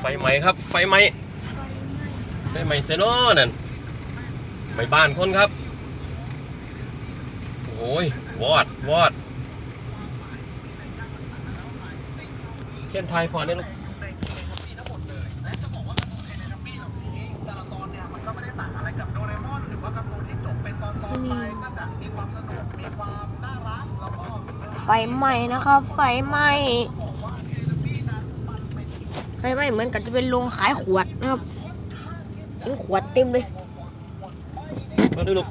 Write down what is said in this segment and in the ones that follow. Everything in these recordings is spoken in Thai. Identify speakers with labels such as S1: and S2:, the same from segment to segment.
S1: ไฟไหมครับ ไฟไหมไฟไหมเซโน่นั่นไปบ้านคนครับ โอ้ยวอดวอดเทียนไทยพอเนี่ยลูก
S2: ไฟไหม้นะครับ ไฟไหม้ ไฟไหม้เหมือนกับจะเป็นโรงขายขวดนะครับเป็นขวดเต็มเลย
S1: มาดูลูก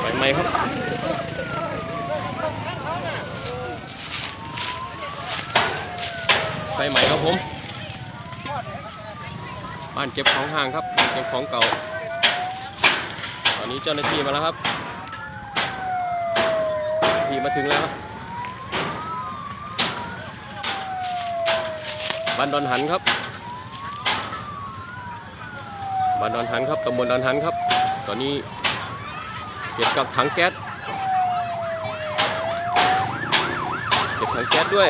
S1: ไฟไหม้ครับไฟไหม้ครับผม บ้านเก็บของห่างครับเก็บของเก่า ตอนนี้เจ้าหน้าที่มาแล้วครับ ที่มาถึงแล้วครับบ้านดอนหันครับบ้านดอนหันครับตำบลดอนหันครับ ตอนนี้เก็บกับถังแก๊สเก็บถังแก๊สด้วย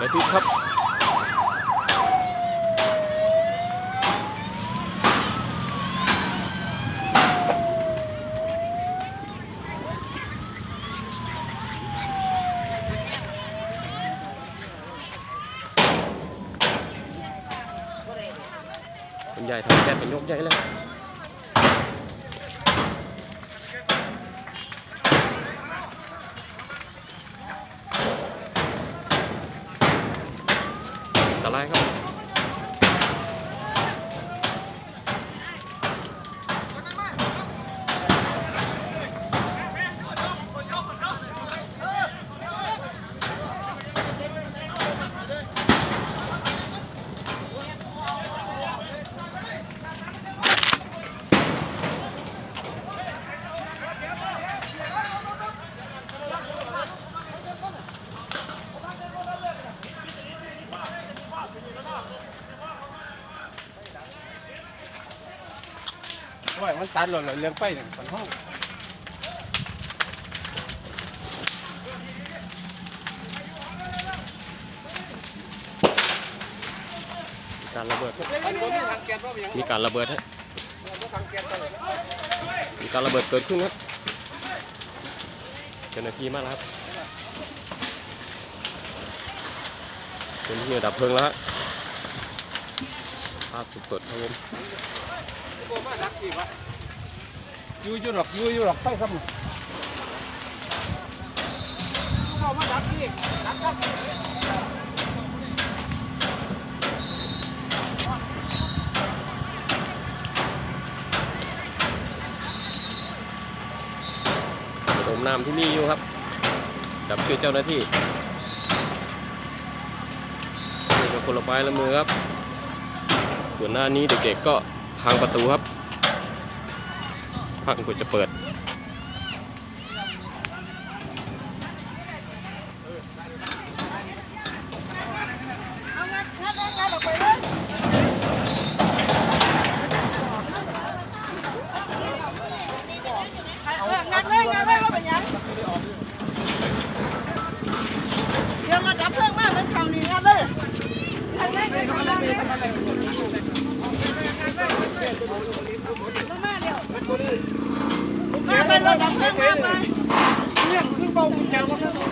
S1: และที่ครับคุณยายทำแก๊ สเป็นยกใหญ่เลยอันตรครับ
S3: ว่ามันตัดหล่นเลี้ยงไปเนี่ยฝันห้อง
S1: การระเบิด
S3: มีกา
S1: รระเบิดฮะมีการระเบิดเกิดขึ้นครับเจ้าหน้าที่มาแล้วครับเจ้าหน้าที่ดับเพลิงแล้วฮะภาพสดๆครับผม
S3: ยู่อยู่หรอกยูยูหรอกไปครับเข้ามาดักอีกดักครับ
S1: ดมน้ำที่นี่อยู่ครับดับช่วยเจ้าหน้าที่นี่ก็คนละไม้ละมือครับ ส่วนหน้านี้เด็กๆก็ พังประตูครับพังกว่าจะเปิด
S4: งัด
S3: Ja, ja, ja.